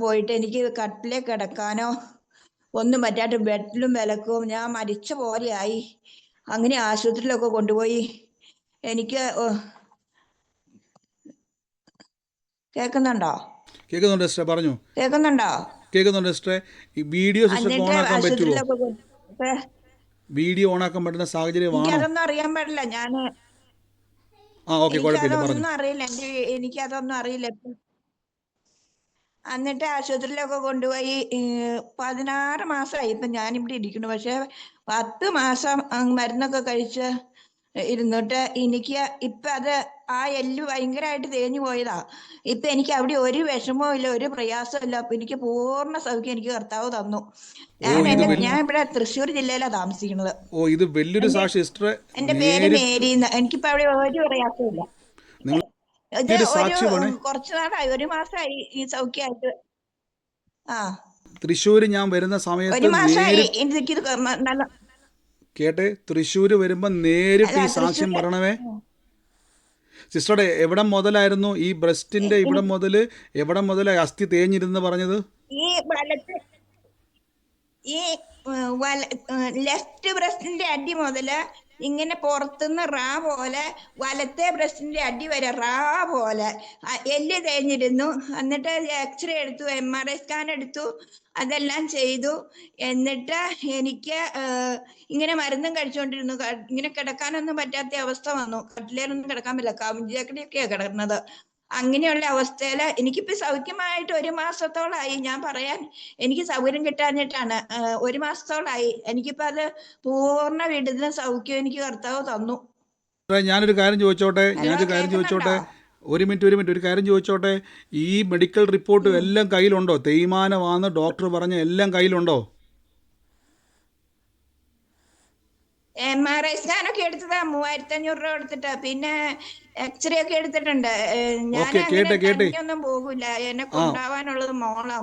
പോയിട്ട് എനിക്ക് കട്ടിലേ കിടക്കാനോ ഒന്നും പറ്റാണ്ട് ബെഡിലും വിലക്കും. ഞാൻ മരിച്ച പോലെയായി. അങ്ങനെ ആശുപത്രിയിലൊക്കെ കൊണ്ടുപോയി. എനിക്ക് കേക്കുന്നുണ്ടോ കേൾക്കുന്നുണ്ടോ? കേൾക്കുന്നുണ്ട് സിസ്റ്റർ പറഞ്ഞു. കേൾക്കുന്നുണ്ടോ? കേൾക്കുന്നുണ്ട് സിസ്റ്ററെ. വീഡിയോ സിസ്റ്റർ ഓൺ ആക്കാൻ പറ്റുമോ വീഡിയോ ഓൺ ആക്കാൻ പറ്റുന്ന സാഹചര്യമാണോ എനിക്കതൊന്നും അറിയാൻ പാടില്ല. ഞാൻ ആ ഓക്കെ കുഴപ്പമില്ല അറിയില്ല. എനിക്ക് അതൊന്നും അറിയില്ല. എന്നിട്ട് ആശുപത്രിയിലൊക്കെ കൊണ്ടുപോയി പതിനാറ് മാസമായി ഇപ്പൊ ഞാനിവിടെ ഇരിക്കുന്നു. പക്ഷെ പത്ത് മാസം മരുന്നൊക്കെ കഴിച്ച് ഇരുന്നിട്ട് എനിക്ക് ഇപ്പൊ അത് ആ എല്ല് ഭയങ്കരമായിട്ട് തേഞ്ഞു പോയതാ. ഇപ്പൊ എനിക്ക് അവിടെ ഒരു വിഷമവും ഇല്ല ഒരു പ്രയാസവും ഇല്ല. അപ്പൊ എനിക്ക് പൂർണ സൗഖ്യം എനിക്ക് കർത്താവ് തന്നു. ഞാൻ എന്റെ ഞാൻ ഇവിടെ തൃശ്ശൂർ ജില്ലയിലാണ് താമസിക്കുന്നത്. ഓ ഇത് വലിയൊരു സാക്ഷി സിസ്റ്ററെ എന്റെ പേര് മേരി. എനിക്കിപ്പോ അവിടെ ഒരു പ്രയാസവും ഇല്ല. ഇത് ഒരു കുറച്ച് നാളായി. ഒരു മാസമായി ഈ സൗഖ്യമായിട്ട് ആ. തൃശ്ശൂർ ഞാൻ വരുന്ന ഒരു സമയത്ത് മാസമായി നേരിട്ട് എനിക്കിത് ക- നല്ല കേട്ടെ തൃശ്ശൂർ വരുമ്പോ നേരിട്ട് ഈ സാക്ഷ്യം പറയണമേ സിസ്റ്ററുടെ എവിടെ മുതലായിരുന്നു ഈ ബ്രസ്റ്റിന്റെ ഇവിടെ മുതൽ എവിടെ മുതൽ അസ്ഥി തേഞ്ഞിരുന്ന് പറഞ്ഞത്? ഈ വലത്ത് ഈ ലെഫ്റ്റ് ബ്രസ്റ്റിന്റെ അടി മുതൽ ഇങ്ങനെ പുറത്തുനിന്ന് റാ പോലെ വലത്തെ ബ്രസ്റ്റിന്റെ അടി വരെ റാ പോലെ. എല്ല് തേഞ്ഞിരുന്നു. എന്നിട്ട് എക്സ്റേ എടുത്തു എം ആർ ഐ സ്കാൻ എടുത്തു. അതെല്ലാം ചെയ്തു. എന്നിട്ട് എനിക്ക് ഇങ്ങനെ മരുന്നും കഴിച്ചുകൊണ്ടിരുന്നു. ഇങ്ങനെ കിടക്കാനൊന്നും പറ്റാത്ത അവസ്ഥ വന്നു. കട്ടിലേലൊന്നും കിടക്കാൻ പറ്റില്ല. കവിഞ്ചക്കടിയൊക്കെയാണ് കിടക്കുന്നത് അങ്ങനെയുള്ള അവസ്ഥയിൽ എനിക്കിപ്പോ സൗഖ്യമായിട്ട് ഒരു മാസത്തോളായി. ഞാൻ പറയാൻ എനിക്ക് സൗകര്യം കിട്ടാഞ്ഞിട്ടാണ്. ഒരു മാസത്തോളായി. എനിക്കിപ്പോ അത് പൂർണ വിടുന്ന സൗഖ്യം എനിക്ക് കർത്താവ് തന്നു. ഞാനൊരു കാര്യം ചോദിച്ചോട്ടെ? ഞാനൊരു കാര്യം ചോദിച്ചോട്ടെ? ഒരു മിനിറ്റ് ഒരു മിനിറ്റ് ഒരു കാര്യം ചോദിച്ചോട്ടെ? ഈ മെഡിക്കൽ റിപ്പോർട്ടും എല്ലാം കയ്യിലുണ്ടോ? തേയ്മാനമാണെന്ന് ഡോക്ടർ പറഞ്ഞ എല്ലാം കയ്യിലുണ്ടോ? എം ആർ ഐ സ്കാൻ ഒക്കെ എടുത്തതാ. മൂവായിരത്തി അഞ്ഞൂറ് രൂപ എടുത്തിട്ട് പിന്നെ എക്സ്റേ ഒക്കെ എടുത്തിട്ടുണ്ട്. ഞാൻ ഓക്കേ, പോകൂല. എന്നെ കൊണ്ടാവാനുള്ളത് മോളാ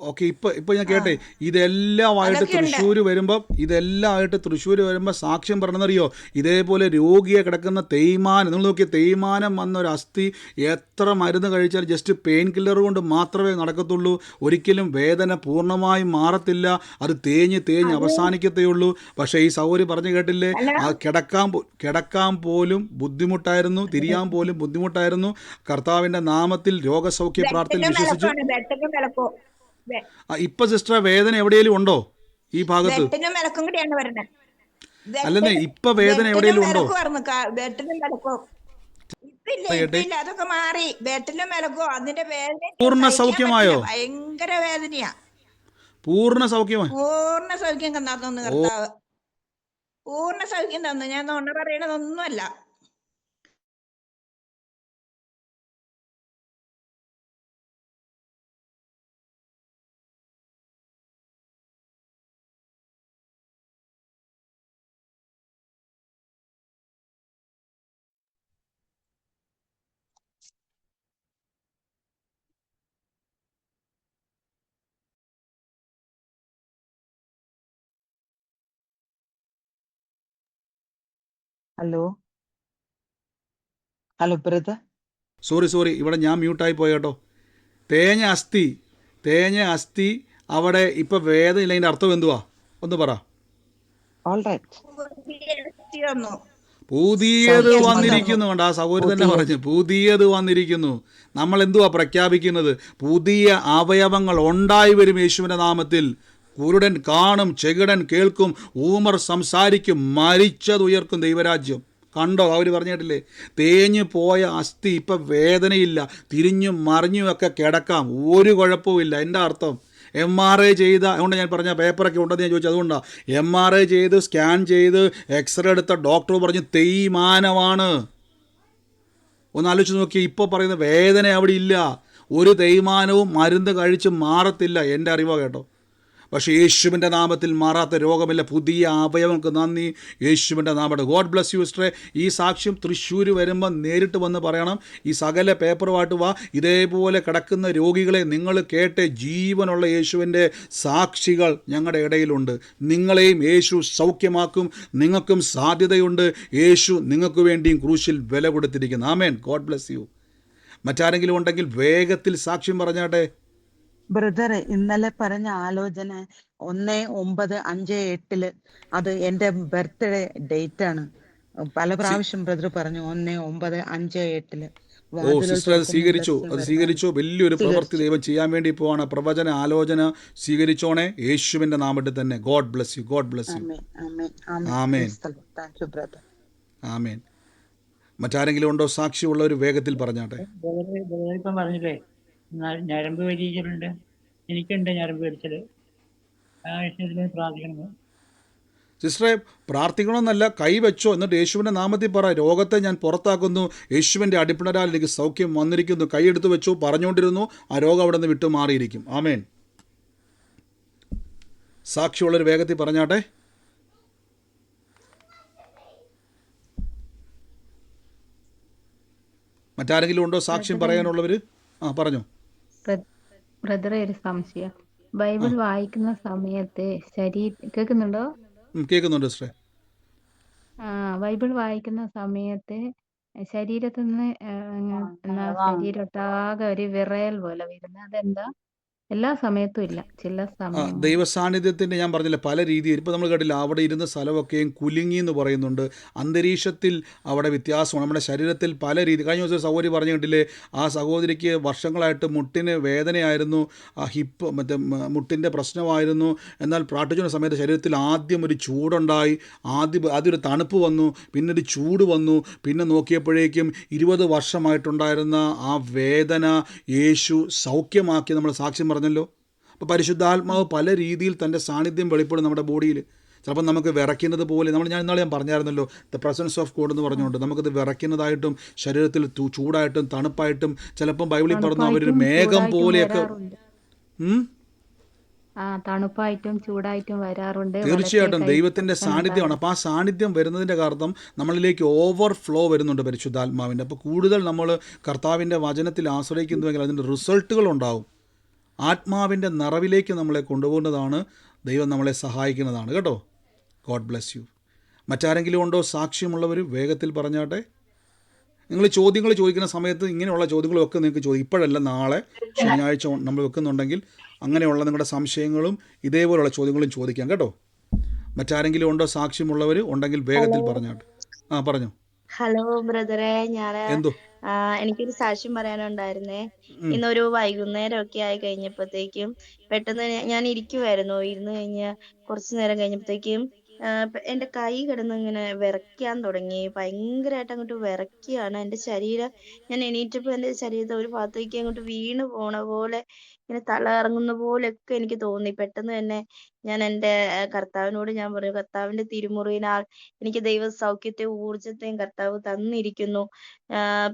ഓക്കെ ഇപ്പൊ ഇപ്പൊ ഞാൻ കേട്ടെ. ഇതെല്ലാമായിട്ട്. തൃശ്ശൂർ വരുമ്പം ഇതെല്ലാമായിട്ട് തൃശ്ശൂർ വരുമ്പോൾ സാക്ഷ്യം പറഞ്ഞറിയോ ഇതേപോലെ രോഗിയെ കിടക്കുന്ന തേയ്മാനം നിങ്ങൾ നോക്കിയ തേയ്മാനം വന്ന ഒരു അസ്ഥി എത്ര മരുന്ന് കഴിച്ചാൽ ജസ്റ്റ് പെയിൻ കില്ലർ കൊണ്ട് മാത്രമേ നടക്കത്തുള്ളൂ. ഒരിക്കലും വേദന പൂർണമായും മാറത്തില്ല. അത് തേഞ്ഞ് തേഞ്ഞ് അവസാനിക്കത്തേയുള്ളൂ പക്ഷേ ഈ സൗകര്യം പറഞ്ഞു കേട്ടില്ലേ? ആ കിടക്കാൻ കിടക്കാൻ പോലും ബുദ്ധിമുട്ടായിരുന്നു തിരിയാൻ പോലും ബുദ്ധിമുട്ടായിരുന്നു. കർത്താവിന്റെ നാമത്തിൽ രോഗസൗഖ്യ പ്രാർത്ഥന വിശ്വസിച്ചു ഇപ്പൊ സിസ്റ്റർ വേദന എവിടെയെങ്കിലും ഉണ്ടോ? ഈ ഭാഗത്ത്? അല്ലെ അല്ലെന്നേ ഇപ്പൊ വേദന എവിടെയെങ്കിലും ഉണ്ടോ? അതൊക്കെ മാറി. വിലക്കോ അതിന്റെ വേദന പൂർണ സൗഖ്യമായോ? ഭയങ്കര വേദനയാ. പൂർണ സൗഖ്യമായി പൂർണ സൗഖ്യം തന്നു കർത്താവ്. പൂർണ സൗഖ്യം തന്നു. ഞാൻ നുണ പറയണതൊന്നുമല്ല ഹലോ? ഹലോ പ്രത സോറി സോറി ഇവിടെ ഞാൻ മ്യൂട്ടായി പോയി കേട്ടോ തേഞ്ഞ അസ്ഥി തേഞ്ഞ അസ്ഥി അവിടെ ഇപ്പൊ വേദന ഇല്ല അതിന്റെ അർത്ഥം എന്തുവാ? ഒന്ന് പറ. പുതിയത് വന്നിരിക്കുന്നു കണ്ട ആ സൗകര്യം തന്നെ പറഞ്ഞു. പുതിയത് വന്നിരിക്കുന്നു. നമ്മൾ എന്തുവാ പ്രഖ്യാപിക്കുന്നത്? പുതിയ അവയവങ്ങൾ ഉണ്ടായി വരും യേശുവിന്റെ നാമത്തിൽ. കുരുടൻ കാണും ചെകിടൻ കേൾക്കും ഊമർ സംസാരിക്കും മരിച്ചത് ഉയർക്കും ദൈവരാജ്യം. കണ്ടോ? അവർ പറഞ്ഞിട്ടില്ലേ? തേഞ്ഞു പോയ അസ്ഥി ഇപ്പം വേദനയില്ല. തിരിഞ്ഞും മറിഞ്ഞും ഒക്കെ കിടക്കാം. ഒരു കുഴപ്പവും എന്റെ അർത്ഥം? എം ആർ ഐ ചെയ്ത അതുകൊണ്ട് ഞാൻ പറഞ്ഞ പേപ്പറൊക്കെ ഉണ്ടെന്ന് ഞാൻ ചോദിച്ചു. അതുകൊണ്ടാണ് എം ആർ ഐ ചെയ്ത് സ്കാൻ ചെയ്ത് എക്സ്റേ എടുത്ത ഡോക്ടർ പറഞ്ഞു തേയ്മാനമാണ്. ഒന്ന് ആലോചിച്ച് നോക്കി ഇപ്പോൾ പറയുന്ന വേദന അവിടെ ഇല്ല. ഒരു തേയ്മാനവും മരുന്ന് കഴിച്ച് മാറത്തില്ല. എന്റെ അറിവോ കേട്ടോ. പക്ഷേ യേശുവിന്റെ നാമത്തിൽ മാറാത്ത രോഗമില്ല. പുതിയ അവയവങ്ങൾക്ക് നന്ദി. യേശുവിന്റെ നാമത്തെ ഗോഡ് ബ്ലസ് യു സിസ്റ്ററെ ഈ സാക്ഷ്യം തൃശ്ശൂർ വരുമ്പോൾ നേരിട്ട് വന്ന് പറയണം. ഈ സകല പേപ്പറുമായിട്ട് വാ. ഇതേപോലെ കിടക്കുന്ന രോഗികളെ നിങ്ങൾ കേട്ട് ജീവനുള്ള യേശുവിന്റെ സാക്ഷികൾ ഞങ്ങളുടെ ഇടയിലുണ്ട്. നിങ്ങളെയും യേശു സൗഖ്യമാക്കും. നിങ്ങൾക്കും സാധ്യതയുണ്ട്. യേശു നിങ്ങൾക്ക് വേണ്ടിയും ക്രൂശിൽ വില കൊടുത്തിരിക്കുന്നു. ആമേൻ ഗോഡ് ബ്ലസ് യു മറ്റാരെങ്കിലും ഉണ്ടെങ്കിൽ വേഗത്തിൽ സാക്ഷ്യം പറഞ്ഞാട്ടെ. ബ്രദർ ഇന്നലെ പറഞ്ഞ ആലോചന ഒന്ന് ഒമ്പത് അഞ്ച് എട്ടിൽ അത് എന്റെ ബർത്ത്ഡേ ഡേറ്റ് ആണ് പല പ്രാവശ്യം ബ്രദർ പറഞ്ഞു ഒന്ന് ഒമ്പത് അഞ്ച് എട്ടിൽ. ഓ സിസ്റ്റർ അത് സ്വീകരിച്ചു. അത് സ്വീകരിച്ചു. വലിയൊരു പ്രവൃത്തി. ദൈവം ചെയ്യാൻ വേണ്ടി പോവാണ്. പ്രവചന ആലോചന സ്വീകരിച്ചോണേ. യേശുവിന്റെ നാമത്തിൽ തന്നെ. God bless you. God bless you. ആമേൻ ആമേൻ ആമേൻ. ആമേൻ. ബ്രദർ ആമേൻ. മറ്റാരെങ്കിലും ഉണ്ടോ? സാക്ഷിയുള്ള ഒരു വേഗത്തിൽ പറഞ്ഞാട്ടെ. ബ്രദറ് പറഞ്ഞില്ലേ? ഞരമ്പ് വലിച്ചിലുണ്ട് എനിക്കുണ്ട് ഞരമ്പ് വലിച്ചൽ ആ വിഷയത്തിൽ പ്രാർത്ഥിക്കണം. സിസ്റ്ററെ പ്രാർത്ഥിക്കണമെന്നല്ല കൈവച്ചോ എന്നിട്ട് യേശുവിന്റെ നാമത്തിൽ പറ രോഗത്തെ ഞാൻ പുറത്താക്കുന്നു. യേശുവിന്റെ അടിപ്പിണരാൽ എനിക്ക് സൗഖ്യം വന്നിരിക്കുന്നു. കൈയെടുത്ത് വെച്ചു പറഞ്ഞുകൊണ്ടിരുന്നു. ആ രോഗം അവിടെ നിന്ന് വിട്ടു മാറിയിരിക്കും. ആമേൻ. സാക്ഷിയുള്ളൊരു വേഗത്തിൽ പറഞ്ഞാട്ടെ. മറ്റാരെങ്കിലും ഉണ്ടോ സാക്ഷ്യം പറയാനുള്ളവർ ആ പറഞ്ഞോ. ബ്രദറെ ഒരു സംശയം. ബൈബിൾ വായിക്കുന്ന സമയത്ത് ശരീര കേൾക്കുന്നുണ്ടോ? കേൾക്കുന്നുണ്ട് സിസ്റ്ററെ. ആ ബൈബിൾ വായിക്കുന്ന സമയത്ത് ശരീരത്തിൽ നിന്ന് ഒരു വിറയൽ പോലെ വരുന്നത്. അതെന്താ? എല്ലാ സമയത്തും ഇല്ല. ചില ആ സമയം ദൈവ സാന്നിധ്യത്തിന്റെ ഞാൻ പറഞ്ഞില്ല പല രീതിയിൽ ഇപ്പോൾ നമ്മൾ കേട്ടില്ല അവിടെ ഇരുന്ന സ്ഥലമൊക്കെയും കുലുങ്ങി എന്ന് പറയുന്നുണ്ട്. അന്തരീക്ഷത്തിൽ അവിടെ വ്യത്യാസമാണ്. നമ്മുടെ ശരീരത്തിൽ പല രീതി കഴിഞ്ഞ ദിവസം സഹോദരി പറഞ്ഞു കണ്ടില്ലേ ആ സഹോദരിക്ക് വർഷങ്ങളായിട്ട് മുട്ടിന് വേദനയായിരുന്നു ആ ഹിപ്പ് മറ്റേ മുട്ടിന്റെ മുട്ടിന്റെ പ്രശ്നമായിരുന്നു. എന്നാൽ പ്രാർത്ഥിക്കുന്ന സമയത്ത് ശരീരത്തിൽ ആദ്യം ഒരു ചൂടുണ്ടായി ആദ്യം ആദ്യം ഒരു തണുപ്പ് വന്നു പിന്നെ ഒരു ചൂട് വന്നു. പിന്നെ നോക്കിയപ്പോഴേക്കും ഇരുപത് വർഷമായിട്ടുണ്ടായിരുന്ന ആ വേദന യേശു സൗഖ്യമാക്കി നമ്മൾ സാക്ഷ്യം പറഞ്ഞല്ലോ. അപ്പോൾ പരിശുദ്ധാത്മാവ് പല രീതിയിൽ തന്റെ സാന്നിധ്യം വെളിപ്പെടും നമ്മുടെ ബോഡിയിൽ. ചിലപ്പോൾ നമുക്ക് വിറയ്ക്കുന്നത് പോലെ നമ്മൾ ഞാൻ ഇന്നാളെ ഞാൻ പറഞ്ഞായിരുന്നല്ലോ ദ പ്രസൻസ് ഓഫ് ഗോഡ് എന്ന് പറഞ്ഞുകൊണ്ട് നമുക്കത് വിറയ്ക്കുന്നതായിട്ടും ശരീരത്തിൽ ചൂടായിട്ടും തണുപ്പായിട്ടും ചിലപ്പം ബൈബിളിൽ പറഞ്ഞ അവരൊരു മേഘം പോലെയൊക്കെ തണുപ്പായിട്ടും ചൂടായിട്ടും വരാറുണ്ട്. തീർച്ചയായിട്ടും പ്രശ്നം സാന്നിധ്യമാണ്. അപ്പോൾ ആ സാന്നിധ്യം വരുന്നതിന്റെ കാരണം നമ്മളിലേക്ക് ഓവർഫ്ലോ വരുന്നുണ്ട് പരിശുദ്ധാത്മാവിന്റെ. അപ്പോൾ കൂടുതൽ നമ്മൾ കർത്താവിന്റെ വചനത്തിൽ ആശ്രയിക്കുന്നുവെങ്കിൽ അതിന്റെ റിസൾട്ടുകൾ ഉണ്ടാവും. ആത്മാവിന്റെ നിറവിലേക്ക് നമ്മളെ കൊണ്ടുപോകുന്നതാണ് ദൈവം നമ്മളെ സഹായിക്കുന്നതാണ്. കേട്ടോ? ഗോഡ് ബ്ലെസ് യു മറ്റാരെങ്കിലും ഉണ്ടോ? സാക്ഷ്യമുള്ളവർ വേഗത്തിൽ പറഞ്ഞാട്ടെ. നിങ്ങൾ ചോദ്യങ്ങൾ ചോദിക്കുന്ന സമയത്ത് ഇങ്ങനെയുള്ള ചോദ്യങ്ങളൊക്കെ നിങ്ങൾക്ക് ചോദിക്കും ഇപ്പോഴല്ല നാളെ ശനിയാഴ്ച നമ്മൾ വെക്കുന്നുണ്ടെങ്കിൽ അങ്ങനെയുള്ള നിങ്ങളുടെ സംശയങ്ങളും ഇതേപോലെയുള്ള ചോദ്യങ്ങളും ചോദിക്കാം. കേട്ടോ? മറ്റാരെങ്കിലും ഉണ്ടോ? സാക്ഷ്യമുള്ളവർ ഉണ്ടെങ്കിൽ വേഗത്തിൽ പറഞ്ഞാട്ടെ. ആ പറഞ്ഞു. ഹലോ ബ്രദറെ ഞാൻ എന്തോ? ആ, എനിക്കൊരു സാക്ഷ്യം പറയാനുണ്ടായിരുന്നേ. ഇന്നൊരു വൈകുന്നേരം ഒക്കെ ആയി കഴിഞ്ഞപ്പോഴത്തേക്കും പെട്ടെന്ന് ഞാൻ ഇരിക്കുവായിരുന്നു. ഇരുന്ന് കഴിഞ്ഞ് കുറച്ചു നേരം കഴിഞ്ഞപ്പോഴത്തേക്കും എന്റെ കൈ കിടന്ന് ഇങ്ങനെ വിറയ്ക്കാൻ തുടങ്ങി. ഭയങ്കരമായിട്ട് അങ്ങോട്ട് വിറയ്ക്കുകയാണ്. എന്റെ ശരീരം ഞാൻ എണീറ്റപ്പോ എന്റെ ശരീരത്തെ ഒരു ഭാഗത്തേക്ക് അങ്ങോട്ട് വീണ് പോണ പോലെ ഇങ്ങനെ തല കറങ്ങുന്ന പോലെയൊക്കെ എനിക്ക് തോന്നി. പെട്ടെന്ന് തന്നെ ഞാൻ എന്റെ കർത്താവിനോട് ഞാൻ പറഞ്ഞു കർത്താവിന്റെ തിരുമുറിയിനാൽ എനിക്ക് ദൈവ സൗഖ്യത്തെയും ഊർജത്തെയും കർത്താവ് തന്നിരിക്കുന്നു.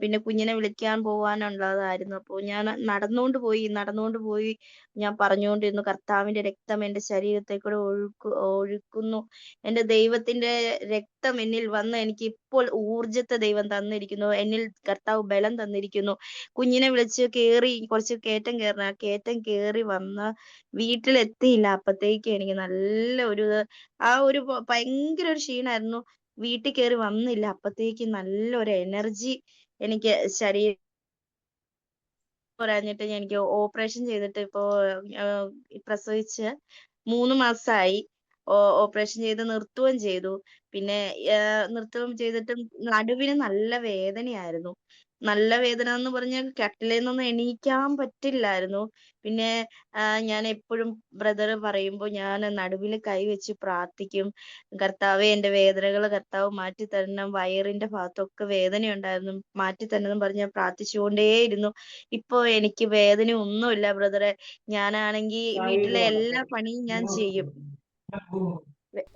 പിന്നെ കുഞ്ഞിനെ വിളിക്കാൻ പോവാനുള്ളതായിരുന്നു. അപ്പോൾ ഞാൻ നടന്നുകൊണ്ട് പോയി നടന്നുകൊണ്ട് പോയി ഞാൻ പറഞ്ഞുകൊണ്ടിരുന്നു കർത്താവിന്റെ രക്തം എന്റെ ശരീരത്തെ കൂടെ ഒഴുക്കു ഒഴുക്കുന്നു. എന്റെ ദൈവത്തിന്റെ രക്തം എന്നിൽ വന്ന് എനിക്ക് ഇപ്പോൾ ഊർജത്തെ ദൈവം തന്നിരിക്കുന്നു. എന്നിൽ കർത്താവ് ബലം തന്നിരിക്കുന്നു. കുഞ്ഞിനെ വിളിച്ച് കേറി കുറച്ച് കയറ്റം കയറണം. ആ കയറ്റം കേറി വന്ന് വീട്ടിലെത്തിയില്ല. അപ്പത്തേക്ക് എനിക്ക് നല്ല ഒരു ആ ഒരു ഭയങ്കര ഒരു ക്ഷീണായിരുന്നു. വീട്ടിൽ കയറി വന്നില്ല. അപ്പത്തേക്ക് നല്ലൊരു എനർജി എനിക്ക് ശരീരം പോരാഞ്ഞിട്ട് എനിക്ക് ഓപ്പറേഷൻ ചെയ്തിട്ട് ഇപ്പോ പ്രസവിച്ച് മൂന്ന് മാസമായി ഓപ്പറേഷൻ ചെയ്ത് നിർത്തുകയും ചെയ്തു. പിന്നെ നിർത്തുകയും ചെയ്തിട്ടും നടുവിന് നല്ല വേദനയായിരുന്നു. നല്ല വേദന എന്ന് പറഞ്ഞാൽ കട്ടിലിൽ നിന്ന് എണീക്കാൻ പറ്റില്ലായിരുന്നു. പിന്നെ ഞാൻ എപ്പോഴും ബ്രദർ പറയുമ്പോൾ ഞാൻ നടുവിൽ കൈവച്ച് പ്രാർത്ഥിക്കും. കർത്താവെ എന്റെ വേദനകൾ കർത്താവ് മാറ്റി തരണം. വയറിന്റെ ഭാഗത്തൊക്കെ വേദനയുണ്ടായിരുന്നു. മാറ്റി തരണം പറഞ്ഞ് പ്രാർത്ഥിച്ചുകൊണ്ടേയിരുന്നു. ഇപ്പൊ എനിക്ക് വേദന ഒന്നുമില്ല ബ്രദറെ ഞാനാണെങ്കിൽ വീട്ടിലെ എല്ലാ പണിയും ഞാൻ ചെയ്യും.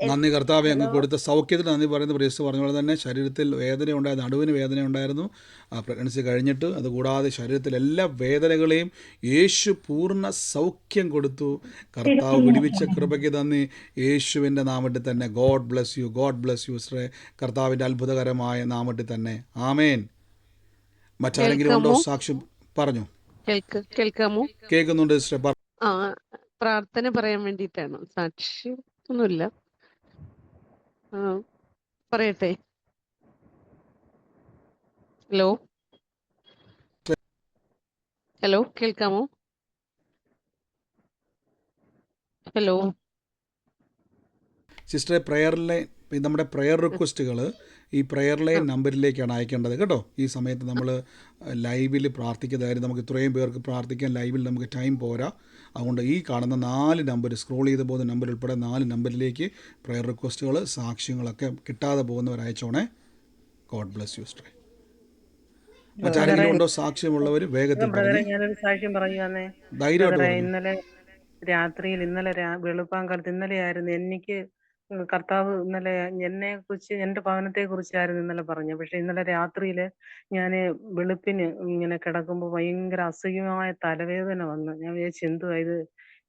നന്ദി കർത്താവെ അങ്ങ് കൊടുത്ത സൗഖ്യത്തിൽ നന്ദി പറയുന്ന പ്രദേശത്ത് പറഞ്ഞ പോലെ തന്നെ ശരീരത്തിൽ വേദന ഉണ്ടായിരുന്നു നടുവിന് വേദന ഉണ്ടായിരുന്നു ആ പ്രഗ്നൻസി കഴിഞ്ഞിട്ട് അതുകൂടാതെ ശരീരത്തിൽ എല്ലാ വേദനകളെയും യേശു പൂർണ സൗഖ്യം കൊടുത്തു. കർത്താവ് വിടിവിച്ച കൃപയ്ക്ക് നന്ദി. യേശുവിന്റെ നാമത്തിൽ തന്നെ God bless you God bless you ശ്രേ കർത്താവിന്റെ അത്ഭുതകരമായ നാമത്തിൽ തന്നെ. ആമേൻ. മറ്റാരെങ്കിലും ഉണ്ടോ സാക്ഷി പറഞ്ഞു. കേൾക്ക് കേൾക്കാമോ? കേൾക്കുന്നുണ്ട് പ്രാർത്ഥന പറയാൻ വേണ്ടിയിട്ടാണ്? സാക്ഷി ഒന്നുമില്ല. പറയട്ടെ. ഹലോ? ഹലോ കേൾക്കാമോ? ഹലോ? സിസ്റ്ററെ ലൈൻ നമ്മുടെ പ്രെയർ റിക്വസ്റ്റുകൾ ഈ പ്രെയർ ലൈൻ നമ്പറിലേക്കാണ് അയക്കേണ്ടത്. കേട്ടോ? ഈ സമയത്ത് നമ്മൾ ലൈവിൽ പ്രാർത്ഥിക്കുന്നതായിരുന്നു നമുക്ക് ഇത്രയും പേർക്ക് പ്രാർത്ഥിക്കാൻ ലൈവിൽ നമുക്ക് ടൈം പോരാ. അതുകൊണ്ട് ഈ കാണുന്ന നാല് നമ്പർ സ്ക്രോൾ ചെയ്ത് പോകുന്ന നമ്പർ ഉൾപ്പെടെ നാല് നമ്പറിലേക്ക് പ്രെയർ റിക്വസ്റ്റുകൾ സാക്ഷ്യങ്ങളൊക്കെ കിട്ടാതെ പോകുന്നവർ അയച്ചോണേ. ഗോഡ് ബ്ലസ് യു സ്ട്രേ മറ്റാരെങ്കിലും ഉണ്ടോ സാക്ഷ്യമുള്ളവർ വേഗത്തിൽ ഞാനൊരു സാക്ഷ്യം പറഞ്ഞു തന്നെ. ധൈര്യമായിട്ട് ഇന്നലെ രാത്രിയിൽ ഇന്നലെ വെളുപ്പാൻ കാലത്ത് ഇന്നലെ ആയിരുന്നു എനിക്ക് കർത്താവ് ഇന്നലെ എന്നെ കുറിച്ച് എന്റെ ഭവനത്തെ കുറിച്ചായിരുന്നു ഇന്നലെ പറഞ്ഞത്. പക്ഷെ ഇന്നലെ രാത്രിയിൽ ഞാൻ വെളുപ്പിന് ഇങ്ങനെ കിടക്കുമ്പോൾ ഭയങ്കര അസഹ്യമായ തലവേദന വന്നു. ഞാൻ വിചാരിച്ചു ഇത്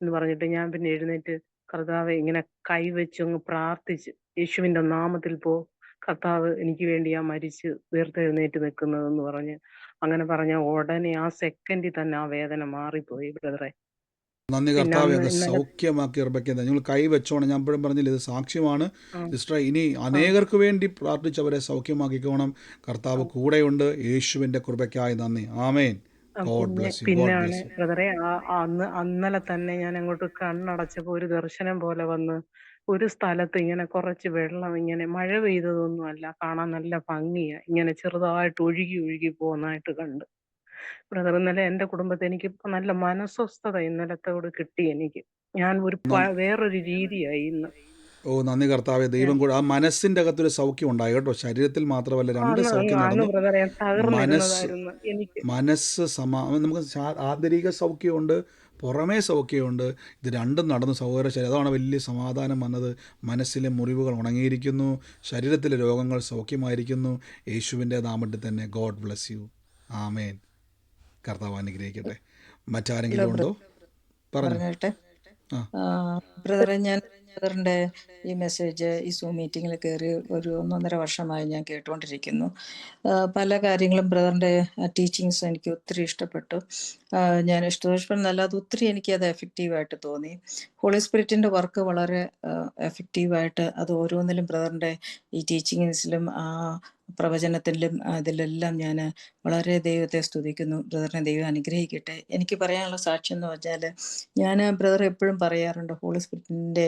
എന്ന് പറഞ്ഞിട്ട് ഞാൻ പിന്നെ എഴുന്നേറ്റ് കർത്താവ് ഇങ്ങനെ കൈവച്ചു അങ്ങ് പ്രാർത്ഥിച്ച് യേശുവിന്റെ നാമത്തിൽ പോ കർത്താവ് എനിക്ക് വേണ്ടി ആ മരിച്ച് ഉയർത്തെഴുന്നേറ്റ് നിൽക്കുന്നതെന്ന് പറഞ്ഞ്. അങ്ങനെ പറഞ്ഞ ഉടനെ ആ സെക്കൻഡിൽ തന്നെ ആ വേദന മാറിപ്പോയി ബ്രദറെ. നന്ദി കർത്താവ് അത് സൗഖ്യമാക്കി ഉറപ്പിക്കുന്നത് നിങ്ങൾ കൈ വെച്ചോണം ഞാൻ എപ്പോഴും പറഞ്ഞില്ല ഇത് സാക്ഷ്യമാണ്. സിസ്റ്റർ ഇനി അനേകർക്ക് വേണ്ടി പ്രാർത്ഥിച്ചവരെ സൗഖ്യമാക്കിക്കോണം. കർത്താവ് കൂടെയുണ്ട്. യേശുവിന്റെ കൃപയ്ക്കായി നന്ദി. ആമേൻ. പിന്നാണ് ബ്രദറെ അന്ന് അന്നലെ തന്നെ ഞാൻ അങ്ങോട്ട് കണ്ണടച്ചപ്പോ ഒരു ദർശനം പോലെ വന്ന് ഒരു സ്ഥലത്ത് ഇങ്ങനെ കുറച്ച് വെള്ളം ഇങ്ങനെ മഴ പെയ്തതൊന്നും അല്ല കാണാൻ നല്ല ഭംഗിയാ. ഇങ്ങനെ ചെറുതായിട്ട് ഒഴുകി ഒഴുകി പോകുന്നതായിട്ട് കണ്ട്. ബ്രദർ ഇന്നലെ എന്റെ കുടുംബത്തെ എനിക്ക് നല്ല മനസ്വസ്ഥത ഇന്നലത്തോട് കിട്ടി എനിക്ക്. ഞാൻ ഒരു വേറൊരു രീതിയായി ഇന്ന്. ഓ നന്ദി കർത്താവെ. ദൈവം കൂടെ ആ മനസ്സിന്റെ അകത്തൊരു സൗഖ്യം ഉണ്ടായി കേട്ടോ. ശരീരത്തിൽ മാത്രമല്ല രണ്ട് സൗഖ്യം നടന്നു. മനസ്സ് മനസ്സ് സമാ നമുക്ക് ആന്തരിക സൗഖ്യമുണ്ട് പുറമേ സൗഖ്യമുണ്ട്. ഇത് രണ്ടും നടന്നു. സഹോദര ശരീരം. അതാണ് വലിയ സമാധാനം വന്നത്. മനസ്സിലെ മുറിവുകൾ ഉണങ്ങിയിരിക്കുന്നു. ശരീരത്തിലെ രോഗങ്ങൾ സൗഖ്യമായിരിക്കുന്നു. യേശുവിന്റെ നാമത്തിൽ തന്നെ ഗോഡ് ബ്ലസ് യു ആമേൻ കർത്താവ് അനുഗ്രഹിക്കട്ടെ. മറ്റാരെങ്കിലും ഉണ്ടോ? പറഞ്ഞു. ബ്രദറെ ഞാൻ ബ്രദറിന്റെ ഈ മെസ്സേജ് ഈ സൂം മീറ്റിങ്ങിൽ കയറി ഒരു ഒന്നൊന്നര വർഷമായി ഞാൻ കേട്ടുകൊണ്ടിരിക്കുന്നു. പല കാര്യങ്ങളും ബ്രദറിന്റെ ടീച്ചിങ്സ് എനിക്ക് ഒത്തിരി ഇഷ്ടപ്പെട്ടു. ഞാൻ ഇഷ്ടം എന്നല്ലാതെ ഒത്തിരി എനിക്ക് അത് എഫക്റ്റീവായിട്ട് തോന്നി. ഹോളി സ്പിരിറ്റിന്റെ വർക്ക് വളരെ എഫക്റ്റീവായിട്ട് അത് ഓരോന്നിലും ബ്രദറിന്റെ ഈ ടീച്ചിങ്സിലും ആ പ്രവചനത്തിലും അതിലെല്ലാം ഞാൻ വളരെ ദൈവത്തെ സ്തുതിക്കുന്നു. ബ്രദറിനെ ദൈവം അനുഗ്രഹിക്കട്ടെ. എനിക്ക് പറയാനുള്ള സാക്ഷ്യം എന്ന് വെച്ചാൽ ഞാൻ ബ്രദർ എപ്പോഴും പറയാറുണ്ട് ഹോളി സ്പിരിറ്റിന്റെ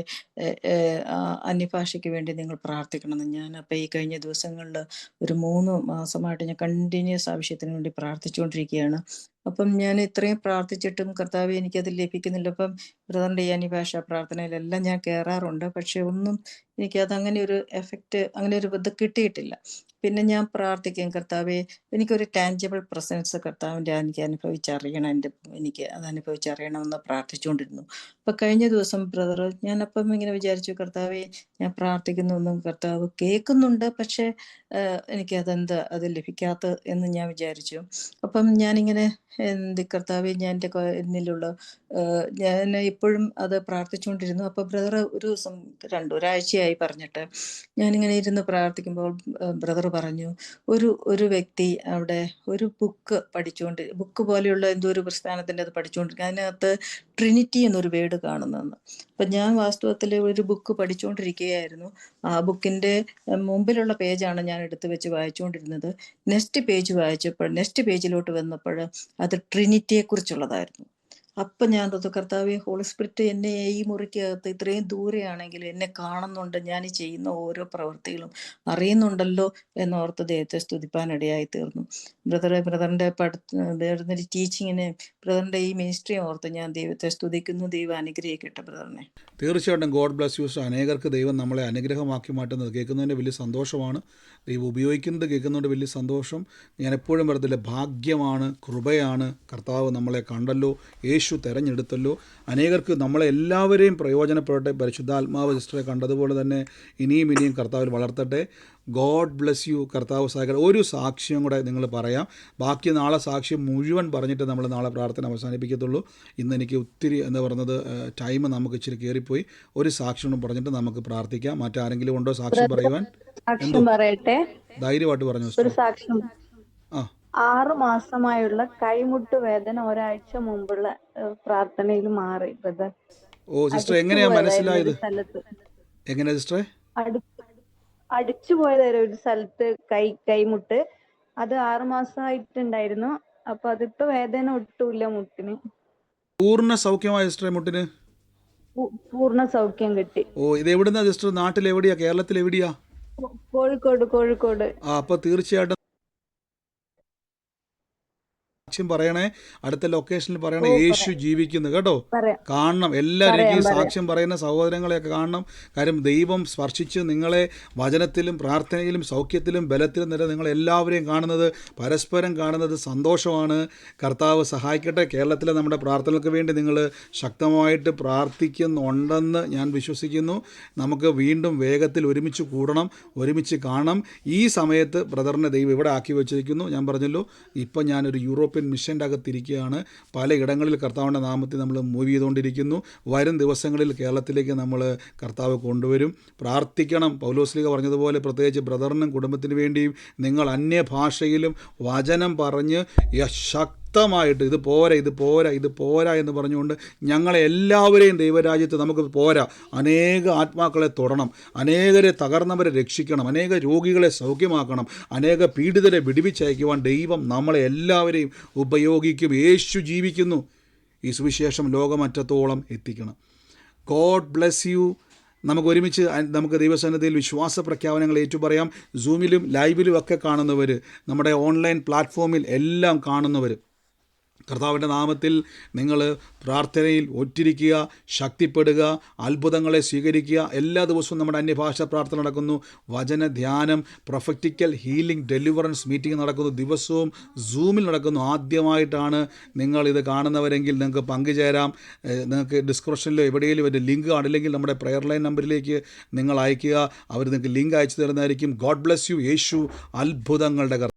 അന്യഭാഷയ്ക്ക് വേണ്ടി നിങ്ങൾ പ്രാർത്ഥിക്കണമെന്ന്. ഞാൻ അപ്പോൾ ഈ കഴിഞ്ഞ ദിവസങ്ങളിൽ ഒരു മൂന്ന് മാസമായിട്ട് ഞാൻ കണ്ടിന്യൂസ് ആവശ്യത്തിന് വേണ്ടി പ്രാർത്ഥിച്ചുകൊണ്ടിരിക്കുകയാണ്. അപ്പം ഞാൻ ഇത്രയും പ്രാർത്ഥിച്ചിട്ടും കർത്താവ് എനിക്കത് ലഭിക്കുന്നില്ല. അപ്പം ബ്രദറിന്റെ ഈ അന്യഭാഷ പ്രാർത്ഥനയിലെല്ലാം ഞാൻ കയറാറുണ്ട് പക്ഷെ ഒന്നും എനിക്കത് അതങ്ങനെ ഒരു എഫക്റ്റ് അങ്ങനെ ഒരു ഇത് കിട്ടിയിട്ടില്ല. പിന്നെ ഞാൻ പ്രാർത്ഥിക്കും കർത്താവെ എനിക്കൊരു ടാഞ്ചബിൾ പ്രസൻസ് കർത്താവിന്റെ എനിക്ക് അനുഭവിച്ചറിയണം എന്റെ എനിക്ക് അത് അനുഭവിച്ചറിയണമെന്ന് പ്രാർത്ഥിച്ചുകൊണ്ടിരുന്നു. അപ്പൊ കഴിഞ്ഞ ദിവസം ബ്രദർ ഞാൻ അപ്പം ഇങ്ങനെ വിചാരിച്ചു കർത്താവെ ഞാൻ പ്രാർത്ഥിക്കുന്നു ഒന്നും കർത്താവ് കേൾക്കുന്നുണ്ട് പക്ഷേ എനിക്ക് അതെന്ത് അത് ലഭിക്കാത്ത എന്ന് ഞാൻ വിചാരിച്ചു. അപ്പം ഞാനിങ്ങനെ എന്ത് കർത്താവെ ഞാൻ എന്റെ എന്നിലുള്ള ഞാൻ ഇപ്പോഴും അത് പ്രാർത്ഥിച്ചുകൊണ്ടിരുന്നു. അപ്പൊ ബ്രദർ ഒരു ദിവസം രണ്ട് ഒരാഴ്ചയായി പറഞ്ഞിട്ട്. ഞാനിങ്ങനെ ഇരുന്ന് പ്രാർത്ഥിക്കുമ്പോൾ ബ്രദർ പറഞ്ഞു ഒരു ഒരു വ്യക്തി അവിടെ ഒരു ബുക്ക് പഠിച്ചുകൊണ്ട് ബുക്ക് പോലെയുള്ള എന്തോ ഒരു പ്രസ്ഥാനത്തിന്റെ അത് പഠിച്ചുകൊണ്ടിരിക്കുക അതിനകത്ത് ട്രിനിറ്റി എന്നൊരു വേർഡ് കാണുന്നതെന്ന്. അപ്പം ഞാൻ വാസ്തവത്തിൽ ഒരു ബുക്ക് പഠിച്ചുകൊണ്ടിരിക്കുകയായിരുന്നു ആ ബുക്കിന്റെ മുമ്പിലുള്ള പേജാണ് ഞാൻ എടുത്തു വെച്ച് വായിച്ചുകൊണ്ടിരുന്നത് നെക്സ്റ്റ് പേജ് വായിച്ചപ്പോൾ നെക്സ്റ്റ് പേജിലോട്ട് വന്നപ്പോൾ അത് ട്രിനിറ്റിയെ കുറിച്ചുള്ളതായിരുന്നു അപ്പം ഞാൻ തോന്നുന്നു കർത്താവെ ഹോളി സ്പിരിറ്റ് എന്നെ ഈ മുറിക്കകത്ത് ഇത്രയും ദൂരെയാണെങ്കിൽ എന്നെ കാണുന്നുണ്ട്. ഞാൻ ചെയ്യുന്ന ഓരോ പ്രവൃത്തികളും അറിയുന്നുണ്ടല്ലോ എന്നോർത്ത് ദൈവത്തെ സ്തുതിപ്പാനിടയായി തീർന്നു. ബ്രദറെ ബ്രദറിന്റെ ബ്രദറിന്റെ ടീച്ചിങ്ങിനെ ബ്രദറിന്റെ ഈ മിനിസ്ട്രി ഓർത്ത് ഞാൻ ദൈവത്തെ സ്തുതിക്കുന്നു ദൈവം അനുഗ്രഹിക്കട്ടെ ബ്രദറിനെ തീർച്ചയായിട്ടും ഗോഡ് ബ്ലസ് യൂസ് അനേകർക്ക് ദൈവം നമ്മളെ അനുഗ്രഹമാക്കി മാറ്റുന്നത് കേൾക്കുന്നതിന്റെ വലിയ സന്തോഷമാണ്. ദൈവം ഉപയോഗിക്കുന്നത് കേൾക്കുന്നതുകൊണ്ട് വലിയ സന്തോഷം. ഞാൻ എപ്പോഴും പറയത്തില്ല ഭാഗ്യമാണ് കൃപയാണ്. കർത്താവ് നമ്മളെ കണ്ടല്ലോ. തിരഞ്ഞെടുത്തല്ലോ. അനേകർക്ക് നമ്മളെ എല്ലാവരെയും പ്രയോജനപ്പെടട്ടെ. പരിശുദ്ധാത്മാവ് സിസ്റ്ററെ കണ്ടതുപോലെ തന്നെ ഇനിയും ഇനിയും കർത്താവിൽ വളർത്തട്ടെ. ഗോഡ് ബ്ലെസ് യു കർത്താവ് സാഗർ ഒരു സാക്ഷ്യം കൂടെ നിങ്ങൾ പറയാം. ബാക്കി നാളെ സാക്ഷ്യം മുഴുവൻ പറഞ്ഞിട്ട് നമ്മൾ നാളെ പ്രാർത്ഥന അവസാനിപ്പിക്കത്തുള്ളൂ. ഇന്ന് എനിക്ക് ഒത്തിരി എന്ന് പറയുന്നത് ടൈം നമുക്ക് ഇച്ചിരി കയറിപ്പോയി. ഒരു സാക്ഷ്യം പറഞ്ഞിട്ട് നമുക്ക് പ്രാർത്ഥിക്കാം. മറ്റാരെങ്കിലും ഉണ്ടോ സാക്ഷ്യം പറയുവാൻ? ധൈര്യമായിട്ട് പറഞ്ഞു ഒരു സാക്ഷ്യം ആറു മാസമായുള്ള കൈമുട്ട് വേദന ഒരാഴ്ച മുമ്പുള്ള പ്രാർത്ഥനയിൽ മാറി. ബ്രദർ ഓ സിസ്റ്റർ എങ്ങനെയാ? മനസ്സിലായത്? എങ്ങനെ സിസ്റ്ററെ? അടി അടിച്ചു പോയതായിരുന്നു ഒരു സ്ഥലത്ത് കൈ കൈമുട്ട്. അത് ആറു മാസമായിട്ടുണ്ടായിരുന്നു. അപ്പൊ അതിപ്പോ വേദന ഒട്ടുമില്ല മുട്ടിന്. പൂർണ സൗഖ്യമായ സിസ്റ്ററെ മുട്ടിന്? പൂർണ സൗഖ്യം കിട്ടി. ഓ ഇത് എവിടുന്നാ സിസ്റ്റർ? നാട്ടിൽ എവിടെയാ കേരളത്തിൽ എവിടെയാ കോഴിക്കോട് കോഴിക്കോട്. ആ അപ്പോൾ തീർച്ചയായിട്ടും സാക്ഷ്യം പറയണേ അടുത്ത ലൊക്കേഷനിൽ പറയണേ യേശു ജീവിക്കുന്നു. കേട്ടോ? കാണണം. എല്ലാ. സാക്ഷ്യം പറയുന്ന സഹോദരങ്ങളെയൊക്കെ കാണണം. കാര്യം ദൈവം സ്പർശിച്ച് നിങ്ങളെ വചനത്തിലും പ്രാർത്ഥനയിലും സൗഖ്യത്തിലും ബലത്തിലും നില നിങ്ങൾ എല്ലാവരെയും കാണുന്നത് പരസ്പരം കാണുന്നത് സന്തോഷമാണ്. കർത്താവ് സഹായിക്കട്ടെ. കേരളത്തിലെ നമ്മുടെ പ്രാർത്ഥനകൾക്ക് വേണ്ടി നിങ്ങൾ ശക്തമായിട്ട് പ്രാർത്ഥിക്കുന്നുണ്ടെന്ന് ഞാൻ വിശ്വസിക്കുന്നു. നമുക്ക് വീണ്ടും വേഗത്തിൽ ഒരുമിച്ച് കൂടണം ഒരുമിച്ച് കാണണം. ഈ സമയത്ത് ബ്രദറിനെ ദൈവം ഇവിടെ ആക്കി വെച്ചിരിക്കുന്നു. ഞാൻ പറഞ്ഞല്ലോ ഇപ്പം ഞാനൊരു യൂറോപ്യൻ മിഷന്റെ അകത്തിരിക്കുകയാണ് പലയിടങ്ങളിൽ കർത്താവിന്റെ നാമത്തിൽ നമ്മൾ മൂവ് ചെയ്തുകൊണ്ടിരിക്കുന്നു. വരും ദിവസങ്ങളിൽ കേരളത്തിലേക്ക് നമ്മൾ കർത്താവ് കൊണ്ടുവരും. പ്രാർത്ഥിക്കണം. പൗലോസ്ലിക പറഞ്ഞതുപോലെ പ്രത്യേകിച്ച് ബ്രദറിനും കുടുംബത്തിന് വേണ്ടിയും നിങ്ങൾ അന്യഭാഷയിലും വചനം പറഞ്ഞ് യ- ശക്തമായിട്ട് ഇത് പോരാ ഇത് പോരാ ഇത് പോരാ എന്ന് പറഞ്ഞുകൊണ്ട് ഞങ്ങളെ എല്ലാവരെയും ദൈവരാജ്യത്ത് നമുക്ക് പോരാ. അനേക ആത്മാക്കളെ തൊടണം അനേകരെ തകർന്നവരെ രക്ഷിക്കണം അനേക രോഗികളെ സൗഖ്യമാക്കണം അനേക പീഡിതരെ വിടിവിച്ചയക്കുവാൻ ദൈവം നമ്മളെ എല്ലാവരെയും ഉപയോഗിക്കും. യേശു ജീവിക്കുന്നു. ഈ സുവിശേഷം ലോകമറ്റത്തോളം എത്തിക്കണം. God bless you. നമുക്ക് ഒരുമിച്ച് നമുക്ക് ദൈവസന്നിധിയിൽ വിശ്വാസ പ്രഖ്യാപനങ്ങൾ ഏറ്റുപറയാം. സൂമിലും ലൈവിലും ഒക്കെ കാണുന്നവർ നമ്മുടെ ഓൺലൈൻ പ്ലാറ്റ്ഫോമിൽ എല്ലാം കാണുന്നവർ കർത്താവിന്റെ നാമത്തിൽ നിങ്ങൾ പ്രാർത്ഥനയിൽ ഒറ്റിരിക്കുക ശക്തിപ്പെടുക അത്ഭുതങ്ങളെ സ്വീകരിക്കുക. എല്ലാ ദിവസവും നമ്മുടെ അന്യഭാഷ പ്രാർത്ഥന നടക്കുന്നു. വചന ധ്യാനം പ്രൊഫക്റ്റിക്കൽ ഹീലിംഗ് ഡെലിവറൻസ് മീറ്റിംഗ് നടക്കുന്നു. ദിവസവും സൂമിൽ നടക്കുന്നു. ആദ്യമായിട്ടാണ് നിങ്ങൾ ഇത് കാണുന്നവരെങ്കിൽ നിങ്ങൾക്ക് പങ്കുചേരാം. നിങ്ങൾക്ക് ഡിസ്ക്രിപ്ഷനിലോ എവിടെയെങ്കിലും ഒരു ലിങ്ക് കാണില്ലെങ്കിൽ നമ്മുടെ പ്രെയർ ലൈൻ നമ്പറിലേക്ക് നിങ്ങൾ അയക്കുക അവർ നിങ്ങൾക്ക് ലിങ്ക് അയച്ചു തരുന്നതായിരിക്കും. ഗോഡ് ബ്ലെസ് യു യേശു അത്ഭുതങ്ങളുടെ